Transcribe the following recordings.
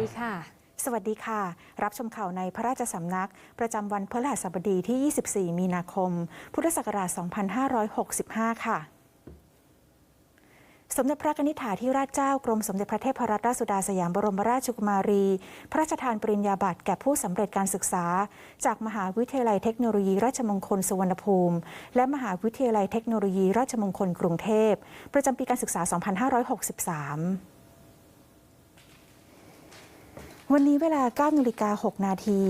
สวัสดีค่ะ รับชมข่าวในพระราชสำนัก ประจำวันพฤหัสบดีที่ 24 มีนาคม พุทธศักราช 2565 ค่ะสมเด็จพระนิธิถาธิราชเจ้ากรมสมเด็จพระเทพรัตนราชสุดาสยามบรมราชกุมารี พระราชทานปริญญาบัตรแก่ผู้สำเร็จการศึกษา จากมหาวิทยาลัยเทคโนโลยีราชมงคลสุวรรณภูมิ และมหาวิทยาลัยเทคโนโลยีราชมงคลกรุงเทพ ประจำปีการศึกษา 2563 วันนี้เวลา9นาฬิกา6นาที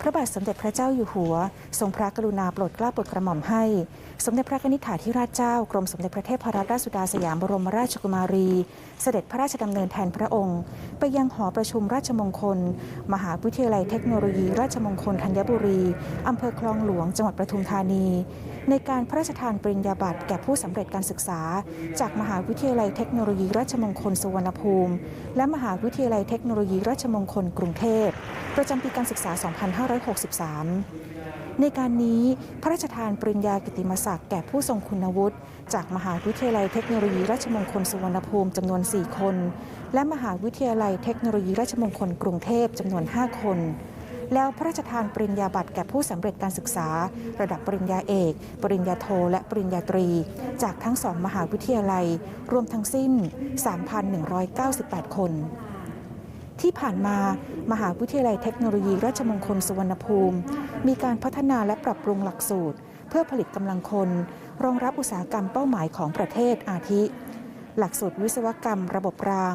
พระบาทสมเด็จพระเจ้าอยู่หัว ทรงพระกรุณาโปรดเกล้าโปรดกระหม่อมให้ สมเด็จพระนิธิถาธิราชเจ้ากรมสมเด็จพระเทพรัตนราชสุดาสยามบรมราชกุมารี เสด็จพระราชดำเนินแทนพระองค์ ไปยังหอประชุมราชมงคล มหาวิทยาลัยเทคโนโลยีราชมงคลธัญบุรีอำเภอคลองหลวงจังหวัดปทุมธานี ในการพระราชทานปริญญาบัตรแก่ผู้สำเร็จการศึกษา จากมหาวิทยาลัยเทคโนโลยีราชมงคลสุวรรณภูมิ และมหาวิทยาลัยเทคโนโลยีราชมงคลกรุงเทพ ประจำปีการศึกษา 2563 ในการนี้พระราชทานปริญญากิติมศักดิ์แก่ผู้ทรงคุณวุฒิ จากมหาวิทยาลัยเทคโนโลยีราชมงคลสุวรรณภูมิจำนวน 4 คน และมหาวิทยาลัยเทคโนโลยีราชมงคลกรุงเทพจำนวน 5 คนแล้วพระราชทานปริญญาบัตรแก่ผู้สำเร็จการศึกษา ระดับปริญญาเอก ปริญญาโท และปริญญาตรี จากทั้งสองมหาวิทยาลัย รวมทั้งสิ้น 3,198 คน ที่ผ่านมามหาวิทยาลัยเทคโนโลยีราชมงคลสุวรรณภูมิ มีการพัฒนาและปรับปรุงหลักสูตร เพื่อผลิตกำลังคน รองรับอุตสาหกรรมเป้าหมายของประเทศอาทิ หลักสูตรวิศวกรรม ระบบราง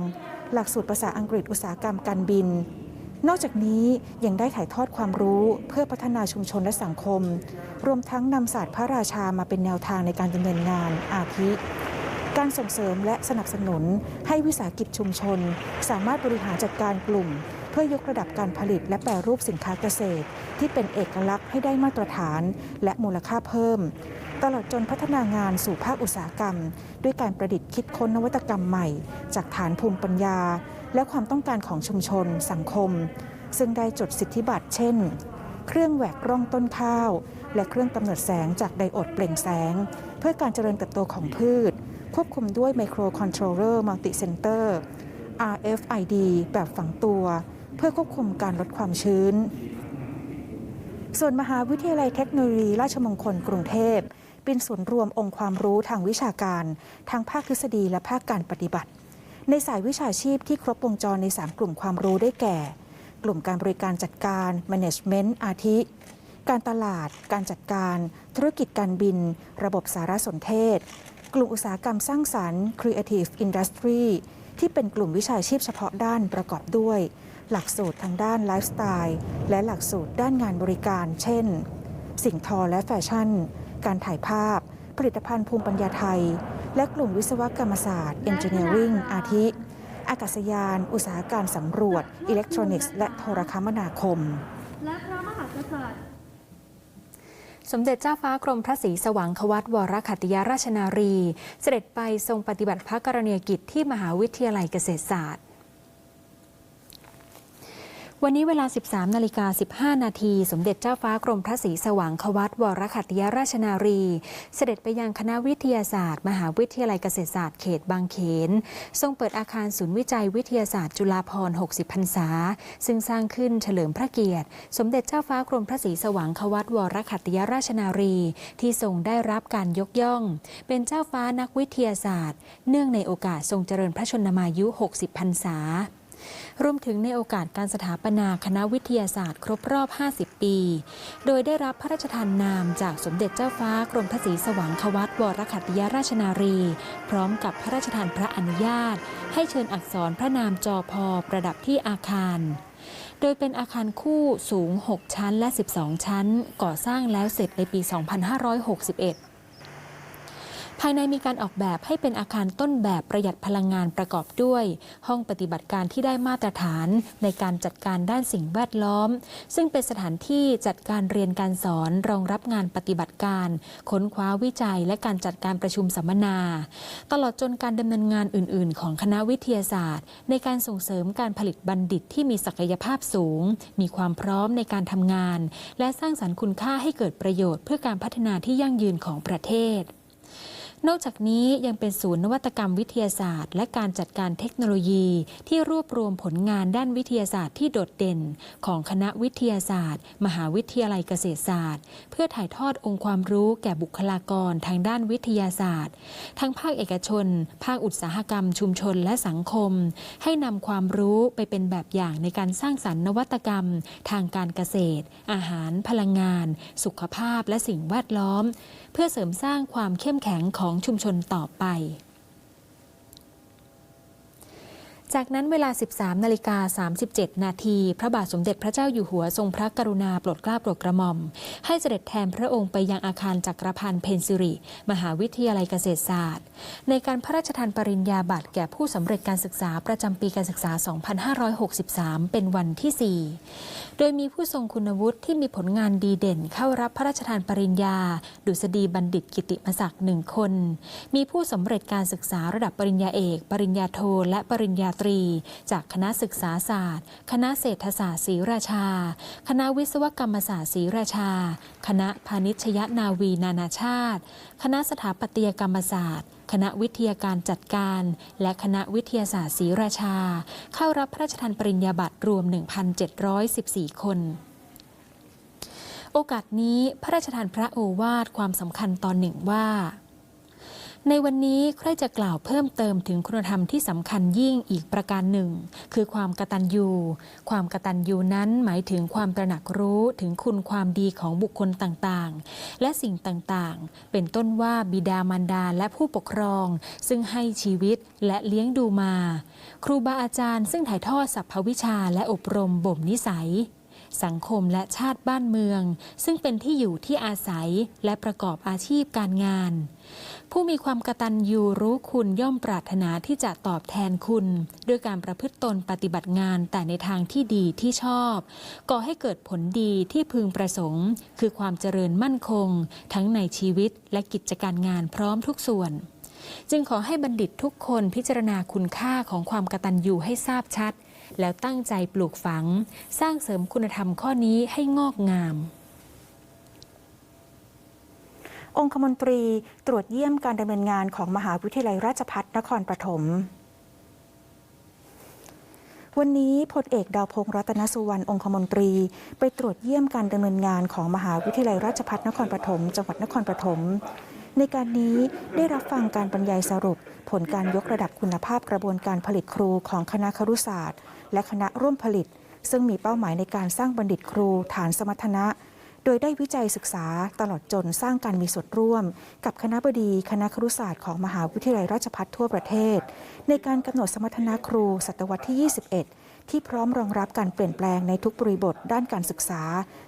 หลักสูตรภาษาอังกฤษอุตสาหกรรมการบิน นอกจากนี้ยังได้ถ่ายทอดความรู้เพื่อพัฒนาชุมชนและสังคม รวมทั้งนำศาสตร์พระราชามาเป็นแนวทางในการดำเนินงานอาทิ การส่งเสริมและสนับสนุนให้วิสาหกิจชุมชน สามารถบริหารจัดการกลุ่ม เพื่อยกระดับการผลิตและแปรรูปสินค้าเกษตร ที่เป็นเอกลักษณ์ให้ได้มาตรฐาน และมูลค่าเพิ่ม ตลอดจนพัฒนางานสู่ภาคอุตสาหกรรม ด้วยการประดิษฐ์คิดค้นนวัตกรรมใหม่ จากฐานภูมิปัญญา และความต้องการของชุมชน สังคม ซึ่งได้จดสิทธิบัตรเช่น เครื่องแหวกร่องต้นข้าว และเครื่องกำเนิดแสงจากไดโอดเปล่งแสง เพื่อการเจริญเติบโตของพืช ควบคุมด้วย Micro Controller Multi Center RFID แบบฝังตัว เพื่อควบคุมการลดความชื้น ส่วนมหาวิทยาลัยเทคโนโลยีราชมงคลกรุงเทพ เป็นศูนย์รวมองค์ความรู้ทางวิชาการ ทั้งภาคทฤษฎีและภาคการปฏิบัติ ในสายวิชาชีพที่ครบวงจรใน 3 กลุ่มความรู้ได้แก่ กลุ่มการบริการจัดการ Management อาทิ การตลาด การจัดการ ธุรกิจการบิน ระบบสารสนเทศ กลุ่มอุตสาหกรรมสร้างสรรค์ Creative Industry ที่เป็นกลุ่มวิชาชีพเฉพาะด้านประกอบด้วย หลักสูตรทางด้านไลฟ์สไตล์และหลักสูตรด้านงานบริการ เช่น สิ่งทอและแฟชั่น การถ่ายภาพ ผลิตภัณฑ์ภูมิปัญญาไทย และกลุ่มวิศวกรรมศาสตร์ Engineering อาทิ อากาศยาน อุตสาหการสำรวจ อิเล็กทรอนิกส์ และโทรคมนาคม และพระมหากษัตริย์ สมเด็จเจ้าฟ้ากรมพระศรีสว่างควัตวรขัตติยาราชนารี เสด็จไปทรงปฏิบัติพระกรณียกิจที่มหาวิทยาลัยเกษตรศาสตร์ วันนี้เวลา 13 นาฬิกา 15 นาที สมเด็จเจ้าฟ้ากรมพระศรีสว่างควัตวรขัตยราชนารี เสด็จไปยังคณะวิทยาศาสตร์ มหาวิทยาลัยเกษตรศาสตร์เขตบางเขน ทรงเปิดอาคารศูนย์วิจัยวิทยาศาสตร์ จุฬาภรณ์ 60 พรรษา ซึ่งสร้างขึ้นเฉลิมพระเกียรติ สมเด็จเจ้าฟ้ากรมพระศรีสว่างควัตวรขัตยราชนารี ที่ทรงได้รับการยกย่อง เป็นเจ้าฟ้านักวิทยาศาสตร์ เนื่องในโอกาสทรงเจริญพระชนมายุ 60 พรรษา รวมถึงในโอกาสการสถาปนาคณะวิทยาศาสตร์ ครบรอบ 50 ปี โดยได้รับพระราชทานนามจากสมเด็จเจ้าฟ้ากรมพระศรีสว่างควัตวรขัตติยราชนารี พร้อมกับพระราชทานพระอนุญาต ให้เชิญอักษรพระนามจอพอประดับที่อาคารโดยเป็นอาคารคู่สูง 6 ชั้นและ 12 ชั้น ก่อสร้างแล้วเสร็จในปี 2561 ภายในมีการออกแบบให้เป็นอาคารต้นแบบประหยัดพลังงานประกอบด้วย ห้องปฏิบัติการที่ได้มาตรฐานในการจัดการด้านสิ่งแวดล้อม ซึ่งเป็นสถานที่จัดการเรียนการสอนรองรับงานปฏิบัติการ ค้นคว้าวิจัย และการจัดการประชุมสัมมนา ตลอดจนการดำเนินงานอื่น ๆ ของคณะวิทยาศาสตร์ ในการส่งเสริมการผลิตบัณฑิตที่มีศักยภาพสูง มีความพร้อมในการทำงาน และสร้างสรรค์คุณค่าให้เกิดประโยชน์เพื่อการพัฒนาที่ยั่งยืนของประเทศ นอกจากนี้ยังเป็นศูนย์นวัตกรรมวิทยาศาสตร์ และการจัดการเทคโนโลยี ที่รวบรวมผลงานด้านวิทยาศาสตร์ที่โดดเด่น ของคณะวิทยาศาสตร์ มหาวิทยาลัยเกษตรศาสตร์ เพื่อถ่ายทอดองค์ความรู้แก่บุคลากรทางด้านวิทยาศาสตร์ ทั้งภาคเอกชน ภาคอุตสาหกรรม ชุมชนและสังคม ให้นำความรู้ไปเป็นแบบอย่างในการสร้างสรรค์นวัตกรรม ทางการเกษตร อาหาร พลังงาน สุขภาพและสิ่งแวดล้อม เพื่อเสริมสร้างความเข้มแข็งของชุมชนต่อไป จากนั้นเวลา 13 นาฬิกา 37 นาที พระบาทสมเด็จพระเจ้าอยู่หัวทรงพระกรุณาโปรดเกล้าโปรดกระหม่อม ให้เสด็จแทนพระองค์ไปยังอาคารจักรพันธ์เพนซิริ มหาวิทยาลัยเกษตรศาสตร์ ในการพระราชทานปริญญาบัตรแก่ผู้สำเร็จการศึกษาประจำปีการศึกษา 2563 เป็นวันที่ 4 โดยมีผู้ทรงคุณวุฒิที่มีผลงานดีเด่นเข้ารับพระราชทานปริญญา ดุษฎีบัณฑิตกิติมศักดิ์หนึ่งคน มีผู้สำเร็จการศึกษาระดับปริญญาเอก ปริญญาโท และปริญญาตรี จากคณะศึกษาศาสตร์ คณะเศรษฐศาสตร์ศรีราชา คณะวิศวกรรมศาสตร์ศรีราชา คณะพาณิชยนาวีนานาชาติ คณะสถาปัตยกรรมศาสตร์คณะวิทยาการจัดการ และคณะวิทยาศาสตร์ศรีราชา เข้ารับพระราชทานปริญญาบัตรรวม 1,714 คน โอกาสนี้พระราชทานพระโอวาทความสำคัญตอนหนึ่งว่า ในวันนี้ใครจะกล่าวเพิ่มเติมถึงคุณธรรมที่สำคัญยิ่งอีกประการหนึ่ง คือความกตัญญู ความกตัญญูนั้นหมายถึงความตระหนักรู้ถึงคุณความดีของบุคคลต่างๆ และสิ่งต่างๆ เป็นต้นว่าบิดามารดาและผู้ปกครอง ซึ่งให้ชีวิตและเลี้ยงดูมา ครูบาอาจารย์ซึ่งถ่ายทอดสรรพวิชาและอบรมบ่มนิสัย สังคมและชาติบ้านเมือง ซึ่งเป็นที่อยู่ที่อาศัยและประกอบอาชีพการงาน ผู้มีความกตัญญูรู้คุณย่อมปรารถนาที่จะตอบแทนคุณ ด้วยการประพฤติตนปฏิบัติงานแต่ในทางที่ดีที่ชอบก่อให้เกิดผลดีที่พึงประสงค์ คือความเจริญมั่นคง ทั้งในชีวิตและกิจการงานพร้อมทุกส่วนจึงขอให้บัณฑิตทุกคนพิจารณาคุณค่าของความกตัญญูให้ทราบชัด แล้วตั้งใจปลูกฝัง สร้างเสริมคุณธรรมข้อนี้ให้งอกงามองคมนตรีตรวจเยี่ยมการดำเนินงานของมหาวิทยาลัยราชภัฏนครปฐม วันนี้พลเอกดาวพงษ์รัตนสุวรรณองคมนตรี ไปตรวจเยี่ยมการดำเนินงานของมหาวิทยาลัยราชภัฏนครปฐม จังหวัดนครปฐม ในการนี้ได้รับฟังการบรรยายสรุป ผลการยกระดับคุณภาพกระบวนการผลิตครูของคณะครุศาสตร์ และคณะร่วมผลิต ซึ่งมีเป้าหมายในการสร้างบัณฑิตครูฐานสมรรถนะ โดยได้วิจัยศึกษาตลอดจนสร้างการมีส่วนร่วม กับคณะบดีคณะครุศาสตร์ของมหาวิทยาลัยราชภัฏทั่วประเทศ ในการกำหนดสมรรถนะครูศตวรรษที่ 21 ที่พร้อมรองรับการเปลี่ยนแปลงในทุกบริบทด้านการศึกษา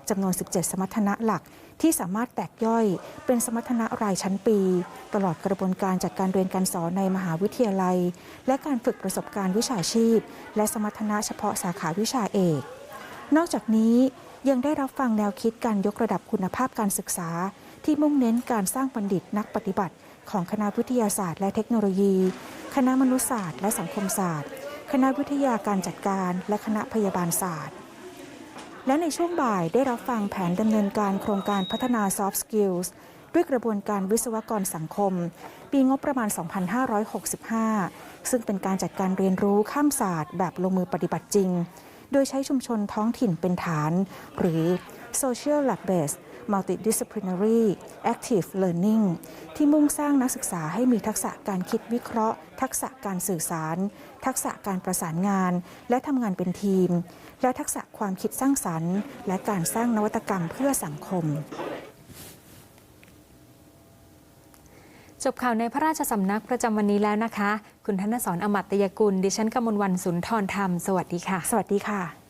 จำนวน 17 สมรรถนะหลัก ที่สามารถแตกย่อย เป็นสมรรถนะรายชั้นปี ตลอดกระบวนการจัดการเรียนการสอนในมหาวิทยาลัย และการฝึกประสบการณ์วิชาชีพ และสมรรถนะเฉพาะสาขาวิชาเอก นอกจากนี้ยังได้รับฟังแนวคิดการยกระดับคุณภาพการศึกษา ที่มุ่งเน้นการสร้างบัณฑิตนักปฏิบัติ ของคณะวิทยาศาสตร์ และเทคโนโลยี คณะมนุษยศาสตร์ และสังคมศาสตร์ คณะวิทยาการจัดการและคณะพยาบาลศาสตร์ และในช่วงบ่ายได้รับฟังแผนดำเนินการโครงการพัฒนา Soft Skills ด้วยกระบวนการวิศวกรสังคม ปีงบประมาณ 2565 ซึ่งเป็นการจัดการเรียนรู้ข้ามศาสตร์ แบบลงมือปฏิบัติจริง โดยใช้ชุมชนท้องถิ่นเป็นฐาน หรือ Social Lab Based Multidisciplinary Active Learning ที่มุ่งสร้างนักศึกษาให้มีทักษะการคิดวิเคราะห์ ทักษะการสื่อสาร ทักษะการประสานงาน และทำงานเป็นทีม และทักษะความคิดสร้างสรรค์ และการสร้างนวัตกรรมเพื่อสังคมจบข่าวในพระราชสำนักประจำวันนี้แล้วนะคะ คุณธนสรอมัตยกุล ดิฉันกมลวันสุนทรธรรม สวัสดีค่ะ สวัสดีค่ะ